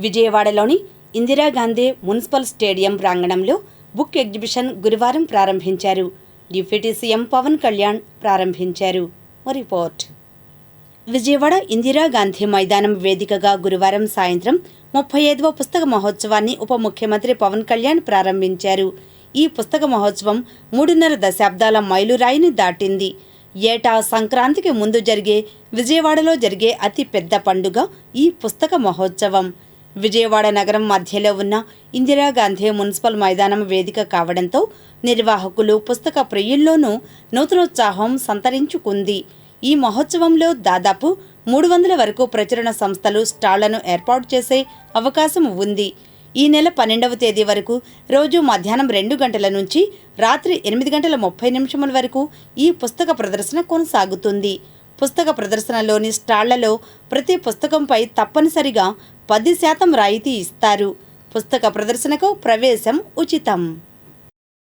విజయవాడలోని Indira Gandhi municipal stadium ప్రాంగణంలో book exhibition గురువారం ప్రారంభించారు. డిప్యూటీ సీఎం పవన్ కళ్యాణ్ ప్రారంభించారు. రిపోర్ట్. విజయవాడ ఇందిరాగాంధీ మైదానం వేదికగా గురువారం సాయంత్రం ముప్పై ఐదవ పుస్తక మహోత్సవాన్ని ఉప ముఖ్యమంత్రి పవన్ కళ్యాణ్ ప్రారంభించారు. ఈ పుస్తక మహోత్సవం మూడున్నర దశాబ్దాల మైలురాయిని దాటింది. ఏటా సంక్రాంతికి ముందు జరిగే విజయవాడలో జరిగే అతి పెద్ద పండుగ ఈ పుస్తక మహోత్సవం. విజయవాడ నగరం మధ్యలో ఉన్న ఇందిరాగాంధీ మున్సిపల్ మైదానం వేదిక కావడంతో నిర్వాహకులు పుస్తక ప్రియుల్లోనూ నూతనోత్సాహం సంతరించుకుంది. ఈ మహోత్సవంలో దాదాపు మూడు వందల వరకు ప్రచురణ సంస్థలు స్టాళ్ళను ఏర్పాటు చేసే అవకాశం ఉంది. ఈ నెల పన్నెండవ తేదీ వరకు రోజు మధ్యాహ్నం రెండు గంటల నుంచి రాత్రి ఎనిమిది గంటల ముప్పై నిమిషముల వరకు ఈ పుస్తక ప్రదర్శన కొనసాగుతుంది. పుస్తక ప్రదర్శనలోని స్టాళ్ళలో ప్రతి పుస్తకంపై తప్పనిసరిగా పది శాతం రాయితీ ఇస్తారు. పుస్తక ప్రదర్శనకు ప్రవేశం ఉచితం.